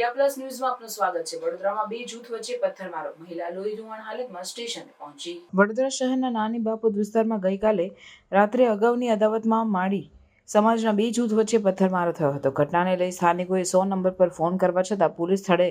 Media plus ન્યૂઝમાં આપનું સ્વાગત છે. વડોદરામાં બે જૂથ વચ્ચે પથ્થરમારો. મહિલા લોહી ધોવાણ હાલતમાં સ્ટેશને પહોંચી. વડોદરા શહેરના નાની બાપોદ વિસ્તારમાં ગઈકાલે રાત્રે અગાઉની અદાવતમાં માડી સમાજના બે જૂથ વચ્ચે પથ્થરમારો થયો હતો. ઘટનાને લઈ સ્થાનિકોએ સો નંબર પર ફોન કરવા છતાં પોલીસ સ્થળે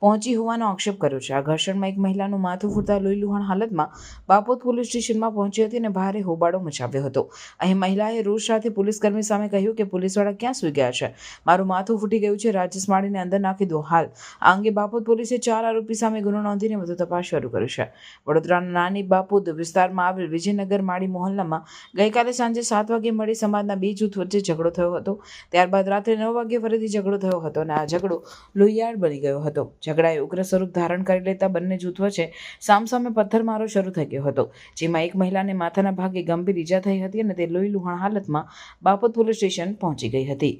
પહોંચી હોવાનો આક્ષેપ કર્યો છે. આ ઘર્ષણમાં એક મહિલાનું માથું ફૂટતા લોહી લુહાણ હાલતમાં બાપોદ પોલીસ સ્ટેશનમાં પહોંચી હતી અને ભારે હોબાળો મચાવ્યો હતો. અહીં મહિલાએ રોષ સાથે પોલીસકર્મી સામે કહ્યું કે પોલીસવાળા ક્યાં સુઈ ગયા છે? મારું માથું ફૂટી ગયું છે રાજેશ માળીને અંદર નાખી દો. હાલ. આ અંગે બાપોદ પોલીસે ચાર આરોપી સામે ગુનો નોંધીને વધુ તપાસ શરૂ કરી છે. વડોદરાના નાની બાપોદ વિસ્તારમાં આવેલ વિજયનગર માળી મોહલ્લામાં ગઈકાલે સાંજે સાત વાગે મળી સમાજના બે જૂથ વચ્ચે ઝઘડો થયો હતો. ત્યારબાદ રાત્રે નવ વાગ્યે ફરીથી ઝઘડો થયો હતો અને આ ઝઘડો લોહિયાળ બની ગયો હતો. ઝઘડાએ ઉગ્ર સ્વરૂપ ધારણ કરી લેતા બંને જૂથ વચ્ચે સામસામે પથ્થરમારો શરૂ થઈ ગયો હતો જેમાં એક મહિલાને માથાના ભાગે ગંભીર ઈજા થઈ હતી અને તે લોહી લુહાણ હાલતમાં બાપત પોલીસ સ્ટેશન પહોંચી ગઈ હતી.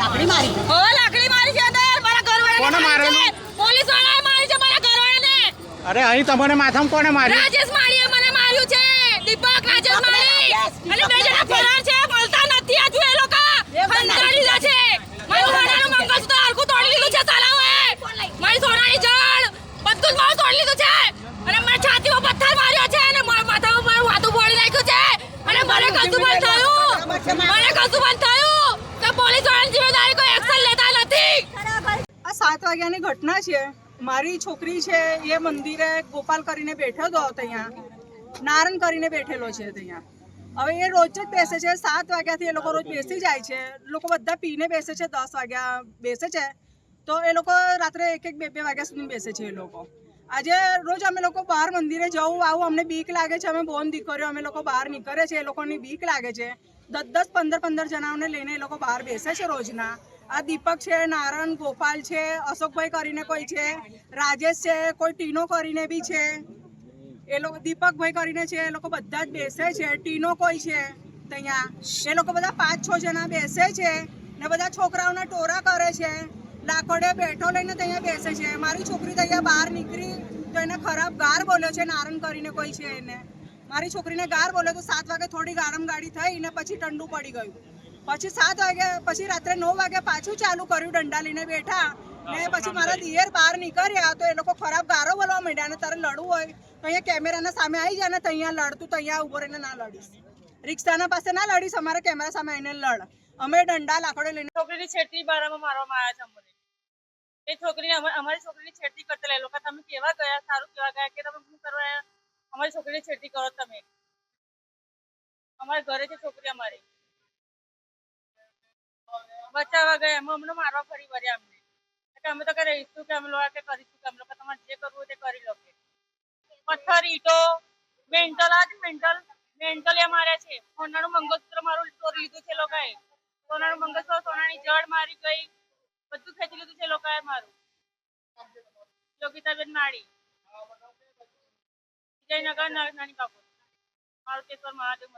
લાકડી મારી. લાકડી મારી છે મારા ઘરવાળાને કોને મારી મારેલું? છે. પોલીસ વાળાએ મારી છે મારા ઘરવાળાને. અરે અહીં તમને માથામાં કોને મારી રાજેશ માળીએ મને માર્યું છે દીપક રાજેશ માળી અને બે જણા ફરાર છે મળતા નથી હજુ એ લોકો ખંડારી લીધા છે મારું સોનાનું મંગળસૂત્ર હરખું તોડી લીધું છે સાલાઓએ મારી સોનાની જળ બધું જ મારું તોડી લીધું છે અને મારા છાતીમાં પથ્થર માર્યો છે અને મારા માથામાં મારું માથું ફોડી નાખ્યું છે અને મને કશું પણ થયું આ સાત વાગ્યાની ઘટના છે. મારી છોકરી છે, એ મંદિરે ગોપાલ કરીને બેઠો હતો ત્યાં નારણ કરીને બેઠેલો છે ત્યાં હવે એ રોજ જ બેસે છે, સાત વાગ્યાથી એ લોકો રોજ બેસી જાય છે. લોકો બધા પીને બેસે છે, દસ વાગ્યા બેસે છે. તો એ લોકો રાત્રે એક એક બે બે વાગ્યા સુધી બેસે છે એ લોકો. આજે રોજ અમે લોકો બહાર મંદિરે જવું, આવું અમને બીક લાગે છે. અમે બોન દીકરીઓ, અમે લોકો બહાર નીકળે છે, એ લોકોની બીક લાગે છે. દસ દસ, પંદર પંદર જણાઓને લઈને એ લોકો બહાર બેસે છે રોજના. આ દીપક છે નારણ ગોપાલ છે, અશોકભાઈ કરીને કોઈ છે, રાજેશ છે, કોઈ ટીનો કરીને બી છે. એ લોકો, દીપકભાઈ કરીને છે, એ લોકો બધા જ બેસે છે. ટીનો કોઈ છે ત્યાં. એ લોકો બધા પાંચ, છ જણા બેસે છે ને બધા છોકરાઓના ટોરા કરે છે. લાકડે બેઠો લઈને ત્યાં બેસે છે. મારી છોકરી ત્યાં બહાર નીકળી તો એને ખરાબ ગાર બોલ્યો છે નારણ કરીને કોઈ છે એને. મારી છોકરીને ગાર બોલ્યો તો સાત વાગે થોડી ગારમ ગાડી થઈ ને પછી ઠંડુ પડી ગયું. પછી સાત વાગે પછી રાત્રે નવ વાગે પાછું ચાલુ કર્યું દંડા લઈને બેઠા ને પછી મારા દિયર બહાર નીકળ્યા તો એ લોકો ખરાબ ગારો બોલવા માંડ્યા અને તારે લડવું હોય તો અહીંયા કેમેરાના સામે આવી જાય ને તો અહીંયા લડતું તો અહીંયા ઊભો રહીને ના લડીશ. રિક્ષાના પાસે ના લડીશ અમારા કેમેરા સામે આવીને લડ. અમે દંડા લાકડો લઈને છોકરીની છેટી બારામાં મારવામાં આવ્યા છે એ છોકરીને અમારી છોકરીની છેડતી કરતા લોકો તમે કેવા ગયા? સારું કેવા ગયા કે તમે શું કરવા અમારી છોકરીની છેડતી કરો તમે. અમારા ઘરે છે છોકરી અમારી. બચાવવા ગયા. એમાં અમને મારવા ફરી વળ્યા અમને. અમે તો રહીશું કે અમે લોકો કે કરીશું કે અમે લોકો તમારે જે કરવું તે કરી લો કે. પથ્થર, ઈટો, મેન્ટલ, આ મેન્ટલ. મેન્ટલ એ માર્યા છે. સોનાનું મંગળસૂત્ર મારું ચોરી લીધું છે લોકોએ. સોનાનું મંગળસૂત્ર, સોનાની જળ મારી ગઈ. બધું ખેંચી લીધું છે લોકોએ મારું. યોગિતાબેન માળી. વિજયનગર નાની બાપુ. મારુતેશ્વર મહાદેવ મંદિર